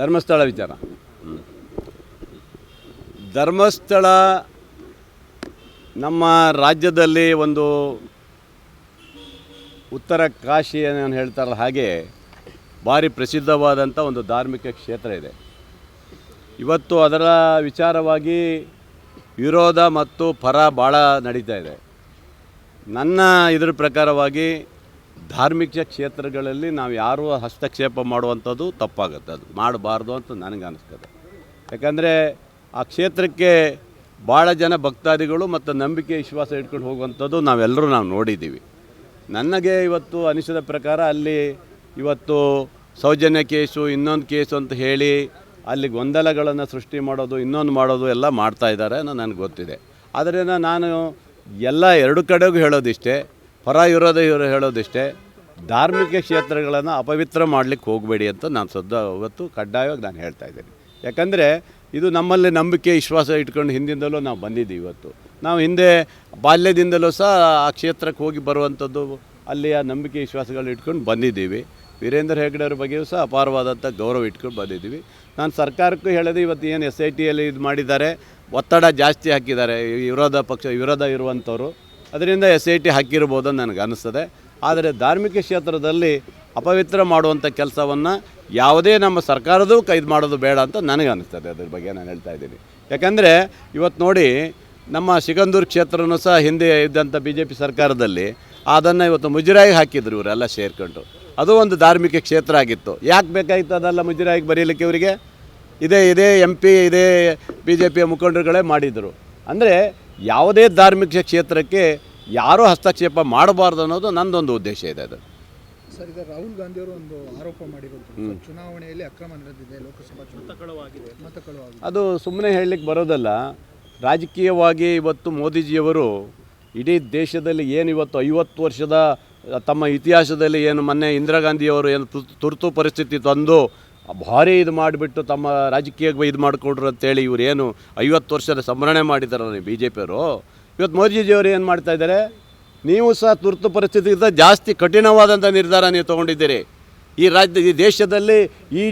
ಧರ್ಮಸ್ಥಳ ವಿಚಾರ. ಧರ್ಮಸ್ಥಳ ನಮ್ಮ ರಾಜ್ಯದಲ್ಲಿ ಒಂದು ಉತ್ತರ ಕಾಶಿ ನಾನು ಹೇಳ್ತಾರಲ್ಲ ಹಾಗೆ ಭಾರಿ ಪ್ರಸಿದ್ಧವಾದಂಥ ಒಂದು ಧಾರ್ಮಿಕ ಕ್ಷೇತ್ರ ಇದೆ. ಇವತ್ತು ಅದರ ವಿಚಾರವಾಗಿ ವಿರೋಧ ಮತ್ತು ಪರ ಭಾಳ ನಡೀತಾ ಇದೆ. ನನ್ನ ಇದ್ರ ಪ್ರಕಾರವಾಗಿ ಧಾರ್ಮಿಕ ಕ್ಷೇತ್ರಗಳಲ್ಲಿ ನಾವು ಯಾರೂ ಹಸ್ತಕ್ಷೇಪ ಮಾಡುವಂಥದ್ದು ತಪ್ಪಾಗುತ್ತೆ. ಅದು ಮಾಡಬಾರ್ದು ಅಂತ ನನಗೆ ಅನಿಸ್ತದೆ. ಯಾಕಂದರೆ ಆ ಕ್ಷೇತ್ರಕ್ಕೆ ಭಾಳ ಜನ ಭಕ್ತಾದಿಗಳು ಮತ್ತು ನಂಬಿಕೆ ವಿಶ್ವಾಸ ಇಟ್ಕೊಂಡು ಹೋಗುವಂಥದ್ದು ನಾವೆಲ್ಲರೂ ನಾವು ನೋಡಿದ್ದೀವಿ. ನನಗೆ ಇವತ್ತು ಅನಿಸಿದ ಪ್ರಕಾರ ಅಲ್ಲಿ ಇವತ್ತು ಸೌಜನ್ಯ ಕೇಸು, ಇನ್ನೊಂದು ಕೇಸು ಅಂತ ಹೇಳಿ ಅಲ್ಲಿ ಗೊಂದಲಗಳನ್ನು ಸೃಷ್ಟಿ ಮಾಡೋದು, ಇನ್ನೊಂದು ಮಾಡೋದು ಎಲ್ಲ ಮಾಡ್ತಾ ಇದ್ದಾರೆ ಅನ್ನೋ ನನಗೆ ಗೊತ್ತಿದೆ. ಆದ್ದರಿಂದ ನಾನು ಎಲ್ಲ ಎರಡು ಕಡೆಗೂ ಹೇಳೋದಿಷ್ಟೇ ಪರ ಇರೋದೇ ಇವರು ಹೇಳೋದಿಷ್ಟೇ, ಧಾರ್ಮಿಕ ಕ್ಷೇತ್ರಗಳನ್ನು ಅಪವಿತ್ರ ಮಾಡಲಿಕ್ಕೆ ಹೋಗಬೇಡಿ ಅಂತ ನಾನು ಸದ್ದ ಇವತ್ತು ಕಡ್ಡಾಯವಾಗಿ ನಾನು ಹೇಳ್ತಾ ಇದ್ದೀನಿ. ಯಾಕಂದರೆ ಇದು ನಮ್ಮಲ್ಲಿ ನಂಬಿಕೆ, ವಿಶ್ವಾಸ ಇಟ್ಕೊಂಡು ಹಿಂದಿಂದಲೂ ನಾವು ಬಂದಿದ್ದೀವಿ ಇವತ್ತು. ನಾವು ಹಿಂದೆ ಬಾಲ್ಯದಿಂದಲೂ ಸಹ ಆ ಕ್ಷೇತ್ರಕ್ಕೆ ಹೋಗಿ ಬರುವಂಥದ್ದು, ಅಲ್ಲಿಯ ನಂಬಿಕೆ, ವಿಶ್ವಾಸಗಳು ಇಟ್ಕೊಂಡು ಬಂದಿದ್ದೀವಿ. ವೀರೇಂದ್ರ ಹೆಗ್ಡೆಯವ್ರ ಬಗ್ಗೆಯೂ ಸಹ ಅಪಾರವಾದಂಥ ಗೌರವ ಇಟ್ಕೊಂಡು ಬಂದಿದ್ದೀವಿ. ನಾನು ಸರ್ಕಾರಕ್ಕೂ ಹೇಳೋದು ಇವತ್ತು ಏನು ಎಸ್ ಐ ಟಿಯಲ್ಲಿ ಇದು ಮಾಡಿದ್ದಾರೆ, ಒತ್ತಡ ಜಾಸ್ತಿ ಹಾಕಿದ್ದಾರೆ ವಿರೋಧ ಪಕ್ಷ, ವಿರೋಧ ಇರುವಂಥವ್ರು. ಅದರಿಂದ ಎಸ್ ಐ ಟಿ ಹಾಕಿರ್ಬೋದು ಅಂತ ನನಗೆ ಅನ್ನಿಸ್ತದೆ ಆದರೆ ಧಾರ್ಮಿಕ ಕ್ಷೇತ್ರದಲ್ಲಿ ಅಪವಿತ್ರ ಮಾಡುವಂಥ ಕೆಲಸವನ್ನು ಯಾವುದೇ ನಮ್ಮ ಸರ್ಕಾರದೂ ಕೈದು ಮಾಡೋದು ಬೇಡ ಅಂತ ನನಗೆ ಅನ್ನಿಸ್ತದೆ ಅದ್ರ ಬಗ್ಗೆ ನಾನು ಹೇಳ್ತಾ ಇದ್ದೀನಿ. ಯಾಕಂದರೆ ಇವತ್ತು ನೋಡಿ ನಮ್ಮ ಸಿಗಂದೂರು ಕ್ಷೇತ್ರನೂ ಸಹ ಹಿಂದೆ ಇದ್ದಂಥ ಬಿ ಜೆ ಪಿ ಸರ್ಕಾರದಲ್ಲಿ ಅದನ್ನು ಇವತ್ತು ಮುಜರಾಯಿಗೆ ಹಾಕಿದ್ರು ಇವರೆಲ್ಲ ಸೇರ್ಕೊಂಡು. ಅದು ಒಂದು ಧಾರ್ಮಿಕ ಕ್ಷೇತ್ರ ಆಗಿತ್ತು. ಯಾಕೆ ಬೇಕಾಗಿತ್ತು ಅದೆಲ್ಲ ಮುಜರಾಯಿಗೆ ಬರೀಲಿಕ್ಕೆ ಇವರಿಗೆ? ಇದೇ ಇದೇ ಎಂ ಪಿ ಇದೇ ಬಿ ಜೆ ಪಿಯ ಮುಖಂಡರುಗಳೇ ಮಾಡಿದರು. ಅಂದರೆ ಯಾವುದೇ ಧಾರ್ಮಿಕ ಕ್ಷೇತ್ರಕ್ಕೆ ಯಾರೂ ಹಸ್ತಕ್ಷೇಪ ಮಾಡಬಾರ್ದು ಅನ್ನೋದು ನಂದೊಂದು ಉದ್ದೇಶ ಇದೆ ಅದು. ಸರ್ ಈಗ ರಾಹುಲ್ ಗಾಂಧಿಯವರು ಒಂದು ಆರೋಪ ಮಾಡಿರೋದು ಚುನಾವಣೆಯಲ್ಲಿ ಅಕ್ರಮ ನಡೆದಿದೆ ಲೋಕಸಭಾ ಮತಕಳವಾಗಿದೆ. ಮತಕಳವಾಗಿದೆ. ಅದು ಸುಮ್ಮನೆ ಹೇಳಲಿಕ್ಕೆ ಬರೋದಲ್ಲ. ರಾಜಕೀಯವಾಗಿ ಇವತ್ತು ಮೋದಿಜಿಯವರು ಇಡೀ ದೇಶದಲ್ಲಿ ಏನು ಇವತ್ತು ಐವತ್ತು ವರ್ಷದ ತಮ್ಮ ಇತಿಹಾಸದಲ್ಲಿ ಏನು ಮೊನ್ನೆ ಇಂದಿರಾ ಗಾಂಧಿಯವರು ಏನು ತುರ್ತು ಪರಿಸ್ಥಿತಿ ತಂದು ಭಾರಿ ಇದು ಮಾಡಿಬಿಟ್ಟು ತಮ್ಮ ರಾಜಕೀಯ ಇದು ಮಾಡಿಕೊಡ್ರು ಅಂತೇಳಿ ಇವ್ರು ಏನು ಐವತ್ತು ವರ್ಷದ ಸಂಭ್ರಮಣೆ ಮಾಡಿದಾರಲ್ಲ ಬಿ ಜೆ ಪಿಯವರು ಇವತ್ತು ಮೋದಿಜಿಯವರು ಏನು ಮಾಡ್ತಾ ಇದ್ದಾರೆ? ನೀವು ಸಹ ತುರ್ತು ಪರಿಸ್ಥಿತಿಗಿಂತ ಜಾಸ್ತಿ ಕಠಿಣವಾದಂಥ ನಿರ್ಧಾರ ನೀವು ತೊಗೊಂಡಿದ್ದೀರಿ. ಈ ರಾಜ್ಯ, ಈ ದೇಶದಲ್ಲಿ ಇಡೀ